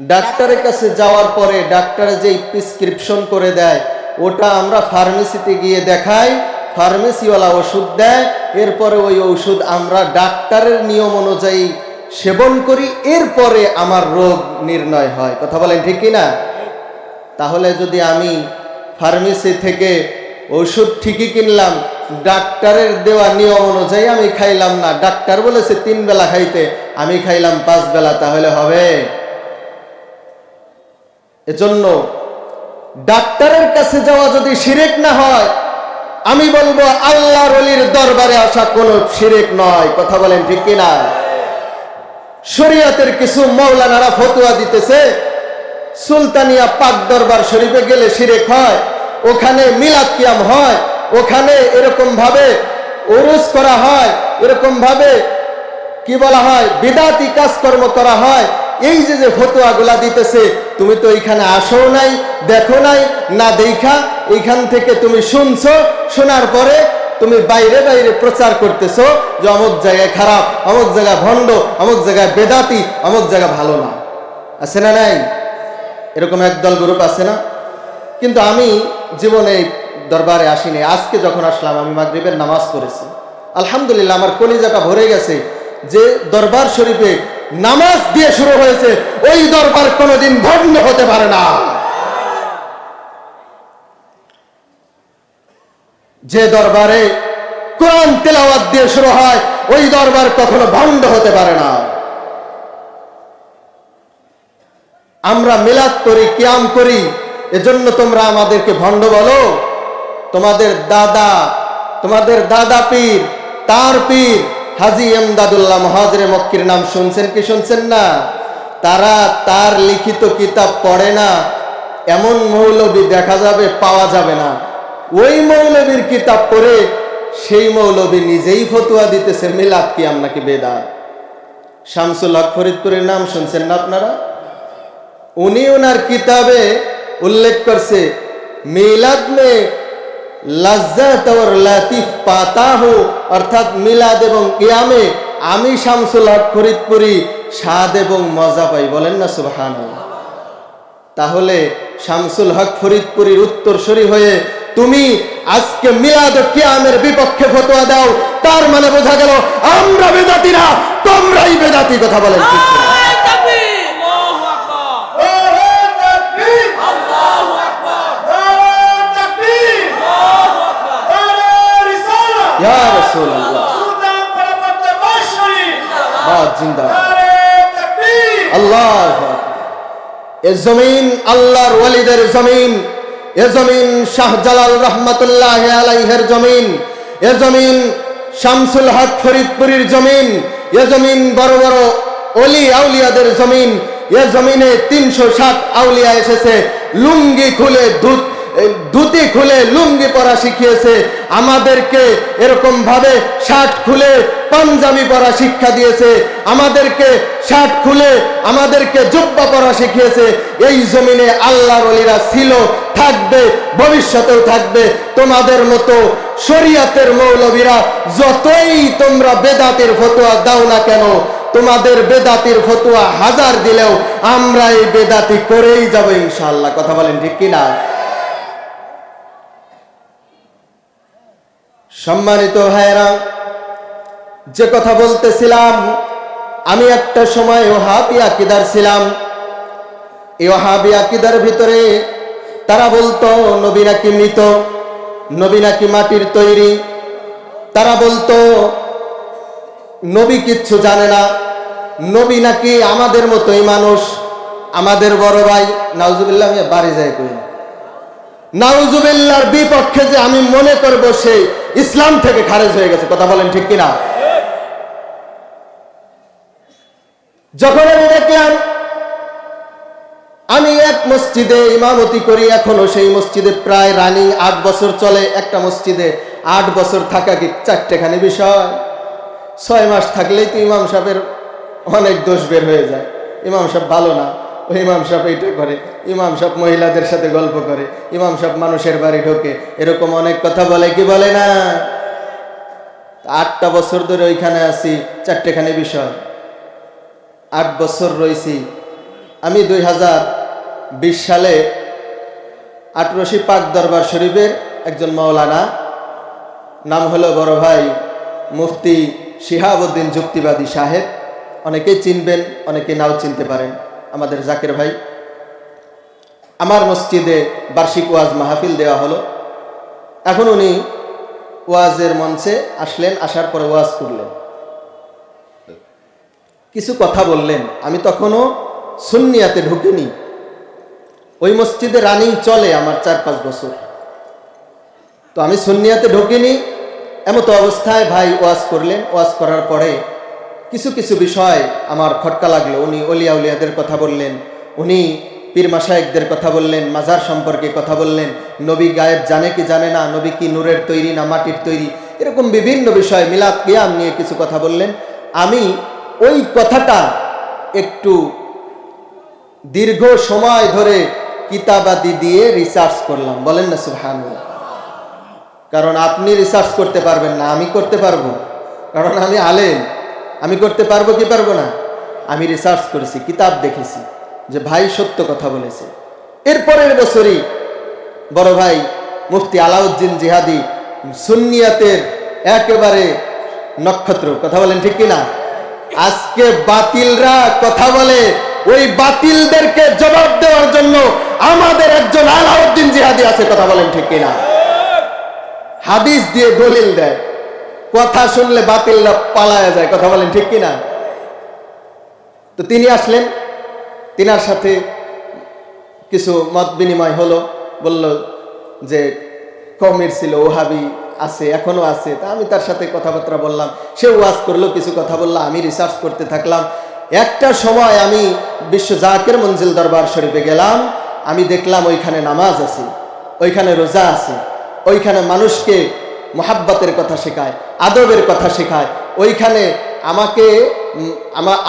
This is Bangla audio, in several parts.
ডাক্তারের কাছে যাওয়ার পরে ডাক্তার যেই প্রেসক্রিপশন করে দেয়, ওটা আমরা ফার্মেসিতে গিয়ে দেখাই ফার্মেসিওয়ালা ওষুধ দেয়, এরপরে ওই ওষুধ আমরা ডাক্তারের নিয়ম অনুযায়ী সেবন করি, এরপরে আমার রোগ নির্ণয় হয়। কথা বলেন ঠিক কি না? তাহলে যদি আমি ফার্মেসি থেকে ওষুধ ঠিকই কিনলাম, ডাক্তারের দেওয়া নিয়ম অনুযায়ী আমি খাইলাম না, ডাক্তার বলেছে তিন বেলা খাইতে, আমি খাইলাম পাঁচ বেলা, তাহলে হবে? এজন্য ডাক্তারের কাছে যাওয়া যদি শিরেক না হয়, আমি বলব আল্লাহর অলির দরবারে আসা কোনো শিরেক নয়। কথা বলেন ঠিক কিনা? শরিয়াতের কিছু মৌলানারা ফতুয়া দিতেছে, সুলতানিয়া পাক দরবার শরীফে গেলে শিরেক হয়, ওখানে মিলাদ কিয়াম হয়, ওখানে এরকম ভাবে ওরস করা হয় এরকম ভাবে কি বলা হয়, বিদাতি কাজকর্ম করা হয় এই যে যে ফতোয়াগুলা দিতেছে, তুমি তো এইখানে আসো নাই, দেখো নাই, না দেখা এইখান থেকে তুমি শুনছো, শোনার পরে তুমি বাইরে বাইরে প্রচার করতেছো যে অমুক জায়গায় খারাপ, অমুক জায়গায় ভণ্ড, অমুক জায়গায় বেদাতি, অমুক জায়গা ভালো না। আছে না নাই? এরকম একদল গ্রুপ আছে না? কিন্তু আমি জীবনে দরবারে আসিনি। আজকে যখন আসলাম, আমি মাগরিবের নামাজ পড়েছি। আলহামদুলিল্লাহ, আমার কলিজাটা ভরে গেছে যে দরবার শরীফে নামাজ দিয়ে শুরু হয়েছে, ওই দরবার কোনোদিন ভণ্ড হতে পারে না। যে দরবারে কোরআন তেলাওয়াত দিয়ে শুরু হয়, ওই দরবার কখনো ভণ্ড হতে পারে না। আমরা মিলাদ করি, কিয়াম করি, এজন্য তোমরা আমাদেরকে ভণ্ড বলো। তোমাদের দাদা তোমাদের দাদা পীর, তার পীর হাজি এমদাদুল্লাহ মহাজরে মক্কির নাম শুনছেন কি শুনছেন না? তারা তার লিখিত কিতাব পড়ে না। এমন মৌলবী দেখা যাবে, পাওয়া যাবে না। ওই মৌলবীর কিতাব পড়ে সেই মৌলবী নিজেই ফতুয়া দিতেছে, মিলাদ কি আপনাকে বেদাত। শামসুল হক ফরিদপুরের নাম শুনছেন না আপনারা? উনি ওনার কিতাবে উল্লেখ করছে, মিলাদ মে লজ্জত और লতিফ পাতা হো অর্থাৎ মিলাদ এবং কিয়ামে আমি শামসুল হক ফরিদপুরি, স্বাদ এবং মজা পাই। বলেন না সুবহান তাহলে শামসুল হক ফরিদপুরীর উত্তরসূরি হয়ে তুমি আজকে মিলাদ কিয়ামের বিপক্ষে ফতোয়া দাও। তার মানে বোঝা গেল, আমরা বেদাতি না তোমরাই বেদাতি। কথা বলেন ঠিক কিনা? নারায়ে তাকবীর আল্লাহু আকবার আল্লাহু আকবার আল্লাহু আকবার জমিন এ জমিন জমিন, এ জমিন শামসুল হক ফরিদপুরীর জমিন, এ জমিন বড় বড় অলি আউলিয়াদের জমিন, এ জমিনে তিনশো ষাট আউলিয়া এসেছে, লুঙ্গি খুলে দুধ ধুতি খুলে লুঙ্গি পরা শিখিয়েছে। আমাদেরকে এরকম ভাবে শার্ট খুলে পাঞ্জাবি পরা শিক্ষা দিয়েছে। আমাদেরকে শার্ট খুলে আমাদেরকে জুব্বা পরা শিখিয়েছে। এই জমিনে আল্লাহর অলিরা ছিল, থাকবে, ভবিষ্যতেও থাকবে। তোমাদের মতো শরিয়াতের মৌলবীরা যতই তোমরা বেদাতের ফতোয়া দাও না কেন, তোমাদের বেদাতির ফতোয়া হাজার দিলেও আমরা এই বেদাতি করেই যাব ইনশাল্লাহ কথা বলেন ঠিক কিনা? সম্মানিত ভাইয়েরা, যে কথা বলতেছিলাম, আমি একটা সময় ওহাবি আকিদার ছিলাম। এই ওহাবি আকিদার ভিতরে তারা বলতো, নবী নাকি মৃত? নবী নাকি মাটির তৈরি? তারা বলতো, নবী কিচ্ছু জানে না। নবী নাকি আমাদের মতোই মানুষ। আমাদের বড় ভাই, নাউজুবিল্লাহ বাড়ি যায় কই? নাউজুবিল্লাহর বিপক্ষে যে আমি মনে করব সে ইসলাম থেকে খারেজ হয়ে গেছে, কথা বলেন ঠিক কিনা? যখন আমি দেখলাম, আমি এক মসজিদে ইমামতি করি, এখনও সেই মসজিদে প্রায় রানিং আট বছর চলে, একটা মসজিদে আট বছর থাকা কি চারটেখানি বিষয়? ছয় মাস থাকলেই তো ইমাম সাহেবের অনেক দোষ বের হয়ে যায়। ইমাম সাহেব ভালো না। ইমাম সাহেব এইটা করে, ইমাম সাহেব মহিলাদের সাথে গল্প করে, ইমাম সাহেব মানুষের বাড়ি ঢোকে, এরকম অনেক কথা বলে, কি বলে না? আটটা বছর ধরে ওইখানে আছি, চারটেখানি বিষয়। আট বছর রয়েছি আমি দুই হাজার বিশ সালে আটরশি পাক দরবার শরীফের একজন মৌলানা নাম হলো বড় ভাই মুফতি শিহাবুদ্দিন যুক্তিবাদী সাহেব। অনেকেই চিনবেন অনেকে নাও চিনতে পারেন। আমাদের জাকের ভাই। আমার মসজিদে বার্ষিক ওয়াজ মাহফিল দেওয়া হলো। এখন উনি ওয়াজের মঞ্চে আসলেন, আসার পরে ওয়াজ করলেন। কিছু কথা বললেন। আমি তখনও সুন্নিয়াতে ঢুকিনি। ওই মসজিদে রানিং চলে আমার চার পাঁচ বছর। তো আমি সুন্নিয়াতে ঢুকিনি। এমতো অবস্থায় ভাই ওয়াজ করলেন। ওয়াজ করার পরে কিছু কিছু বিষয় আমার খটকা লাগল। উনি অলিয়া উলিয়াদের কথা বললেন, উনি পীর মাসায়েকদের কথা বললেন, মাজার সম্পর্কে কথা বললেন, নবী গায়েব জানে কি জানে না, নবী কি নূরের তৈরি না মাটির তৈরি, এরকম বিভিন্ন বিষয়, মিলাদ কিয়াম নিয়ে কিছু কথা বললেন। আমি ওই কথাটা একটু দীর্ঘ সময় ধরে কিতাবাদি দিয়ে রিসার্চ করলাম। বলেন না, সুবহানাল্লাহ। কারণ আপনি রিসার্চ করতে পারবেন না, আমি করতে পারব। কারণ আমি আলেম। আমি করতে পারব কি পারব না? আমি রিসার্চ করেছি, কিতাব দেখেছি যে ভাই সত্য কথা বলেছে। এরপরের বছরই বড় ভাই মুফতি আলাউদ্দিন জিহাদি সুন্নিয়াতের একেবারে নক্ষত্র, কথা বলেন ঠিক কিনা? আজকে বাতিলরা কথা বলে, ওই বাতিলদেরকে জবাব দেওয়ার জন্য আমাদের একজন আলাউদ্দিন জিহাদি আছে, কথা বলেন ঠিক কিনা? হাদিস দিয়ে দলিল দেয়। কথা শুনলে বাতিলরা পালায়া যায়, কথা বলেন ঠিক কিনা? তো তিনি আসলেন, তিনার সাথে কিছু মত বিনিময় হলো, বলল যে কমের ছিল, ওহাবি আছে, এখনও আছে, তা আমি তার সাথে কথাবার্তা বললাম, সে ওয়াজ করল, কিছু কথা বলল, আমি রিসার্চ করতে থাকলাম। একটা সময় আমি বিশ্ব জাকের মঞ্জিল দরবার শরীফে গেলাম, আমি দেখলাম ওইখানে নামাজ আছে, ওইখানে রোজা আছে, ওইখানে মানুষকে মোহাব্বতের কথা শেখায়, আদবের কথা শেখায়। ওইখানে আমাকে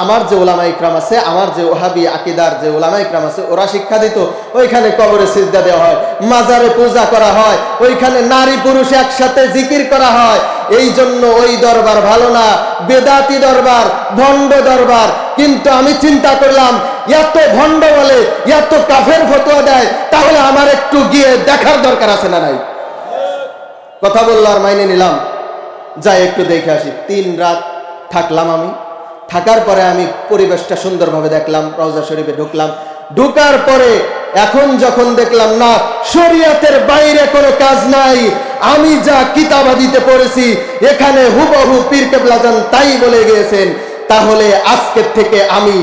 আমার যে ওলামা ইকরাম আছে, আমার যে ওহাবি আকিদার যে ওলামা ইকরাম আছে, ওরা শিক্ষা দিত, ওইখানে কবরে সিজদা দেওয়া হয়, মাজারে পূজা করা হয়, ওইখানে নারী পুরুষ একসাথে জিকির করা হয়। এই জন্য ওই দরবার ভালো না, বেদাতি দরবার, ভণ্ড দরবার। কিন্তু আমি চিন্তা করলাম, এত ভণ্ড বলে, এত কাফের ফতোয়া দেয়, তাহলে আমার একটু গিয়ে দেখার দরকার আছে না নাই? কথা বলল আর মাইনে নিলাম। যাই একটু দেখে আসি, তিন রাত থাকলাম আমি। থাকার পরে আমি পরিবেশটা সুন্দরভাবে দেখলাম, রওজা শরীফে ঢুকলাম। ঢুকার পরে এখন যখন দেখলাম, না, শরীয়তের বাইরে কোনো কাজ নাই, আমি যা কিতাবাদিতে পড়েছি, এখানে হুবহু পীর কেবলাজান তাই বলে গিয়েছেন, তাহলে আজকের থেকে আমি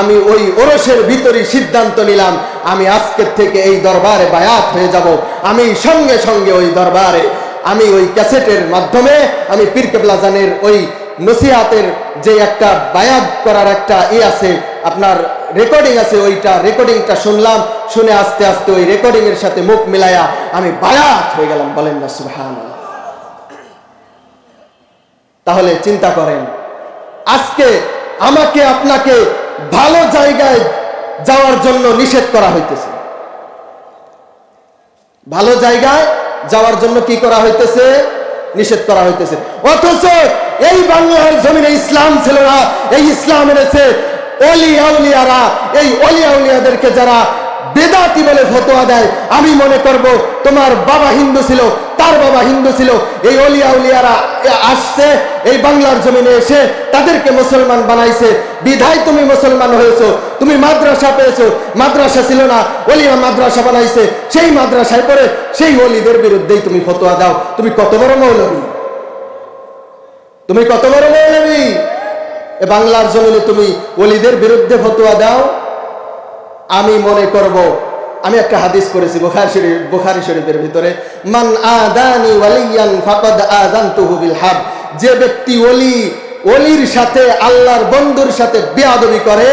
আমি ওই ওরসের ভিতরই সিদ্ধান্ত নিলাম, আমি আজকের থেকে এই দরবারে বায়াত হয়ে যাব, আমি সঙ্গে সঙ্গে ওই দরবারে আমি ওই ক্যাসেটের মাধ্যমে আমি পীর কেবলাজানের ওই নসিহাতের যে একটা বায়াত করার একটা ই আছে, আপনার রেকর্ডিং আছে, ওইটা রেকর্ডিংটা শুনলাম, শুনে আস্তে আস্তে ওই রেকর্ডিং এর সাথে মুখ মিলায়া আমি বায়াত হয়ে গেলাম, বলেন না সুবহান তাহলে চিন্তা করেন, আজকে আমাকে আপনাকে ভালো জায়গায় যাওয়ার জন্য নিষেধ করা হইতেছে। ভালো জায়গায় যাওয়ার জন্য কি করা হইতেছে? নিষেধ করা হইতেছে। অথচ এই বাংলার জমিনে ইসলাম ছেলেরা এই ইসলাম এনেছে অলি আউলিয়ারা এই অলি আউলিয়াদেরকে যারা বেদাতি বলে ফতোয়া দেয়। আমি মনে করব, তোমার বাবা হিন্দু ছিল, তার বাবা হিন্দু ছিল। এই অলিয়া উলিয়ারা আসছে, এই বাংলার জমিনে এসে তাদেরকে মুসলমান বানাইছে। বিধায় তুমি মুসলমান হয়েছো, তুমি মাদ্রাসা পেয়েছ। মাদ্রাসা ছিল না, অলিয়া মাদ্রাসা বানাইছে। সেই মাদ্রাসায় পড়ে, সেই অলিদের বিরুদ্ধেই তুমি ফতোয়া দাও। তুমি কত বড় মৌলবী? তুমি কত বড় মৌলবী? বাংলার জমিনে তুমি অলিদের বিরুদ্ধে ফতোয়া দাও। আমি মনে করব, আমি একটা হাদিস করেছি বুখারি শরীফ, বুখারি শরীফের ভিতরে, মান আদানি ওয়ালিয়ান ফাকাদ আযানতুহু বিল হাব যে ব্যক্তি ওলি, ওলির সাথে, আল্লাহর বন্ধুর সাথে বেয়াদবি করে,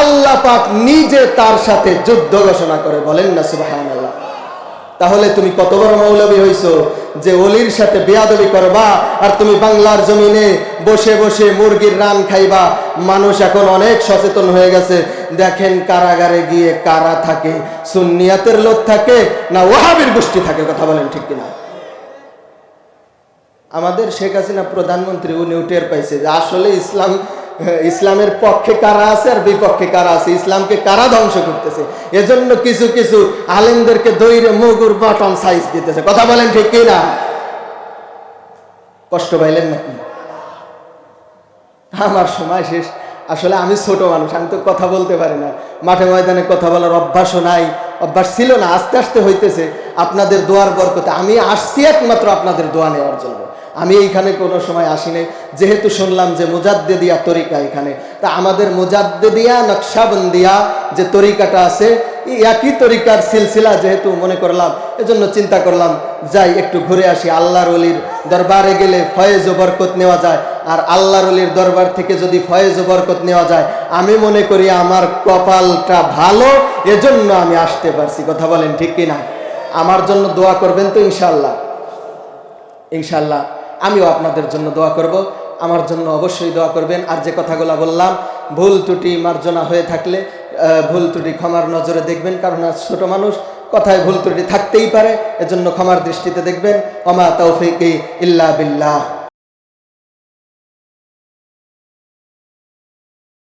আল্লাহ পাক নিজে তার সাথে যুদ্ধ ঘোষণা করে বলেন না, সুবহানাল্লাহ। তাহলে তুমি কত বড় মৌলবী হইছো যে অলির সাথে বেয়াদবি করবা আর তুমি বাংলার জমিনে বসে বসে মুরগির রান খাইবা? মানুষ এখন অনেক সচেতন হয়ে গেছে। দেখেন কারাগারে গিয়ে কারা থাকে? সুন্নিয়াতের লোক থাকে না ওহাবির গোষ্ঠী থাকে? কথা বলেন ঠিক কিনা? আমাদের শেখ হাসিনা প্রধানমন্ত্রী উনি টের পাইছে যে আসলে ইসলাম ইসলামের পক্ষে কারা আছে আর বিপক্ষে কারা আছে? ইসলামকে কারা ধ্বংস করতেছে? এজন্য কিছু কিছু আলেমদেরকে দৈরে মগুর, বটন, সাইজ দিতেছে। কথা বলেন ঠিক কি না কষ্ট পাইলেন নাকি? আমার সময় শেষ। আসলে আমি ছোট মানুষ, আমি তো কথা বলতে পারি না। মাঠে ময়দানে কথা বলার অভ্যাসও নাই। অভ্যাস ছিল না, আস্তে আস্তে হইতেছে। আপনাদের দোয়ার বরকতে আমি আসছি একমাত্র আপনাদের দোয়া নেওয়ার জন্য। আমি এইখানে কোনো সময় আসি নাই যেহেতু শুনলাম যে মুজাদ্দেদিয়া তরিকা এখানে। তা আমাদের মুজাদ্দেদিয়া নকশাবন্দিয়া যে তরিকাটা আছে একই তরিকার সিলসিলা যেহেতু মনে করলাম, এজন্য চিন্তা করলাম, যাই একটু ঘুরে আসি। আল্লাহর অলির দরবারে গেলে ফয়েজ ও বরকত নেওয়া যায়। আর আল্লাহর অলির দরবার থেকে যদি ফয়েজ ও বরকত নেওয়া যায়, আমি মনে করি আমার কপালটা ভালো, এজন্য আমি আসতে পারছি। কথা বলেন ঠিক কি না আমার জন্য দোয়া করবেন তো ইনশাল্লাহ ইনশাল্লাহ আমিও আপনাদের জন্য দোয়া করব। আমার জন্য অবশ্যই দোয়া করবেন। আর যে কথাগুলো বললাম, ভুল ত্রুটি মার্জনা হয়ে থাকলে ভুল ত্রুটি ক্ষমার নজরে দেখবেন। কারণ আজ ছোটো মানুষ, কথায় ভুল ত্রুটি থাকতেই পারে, এজন্য ক্ষমার দৃষ্টিতে দেখবেন। অমা তৌফিক ইল্লা বিল্লাহ।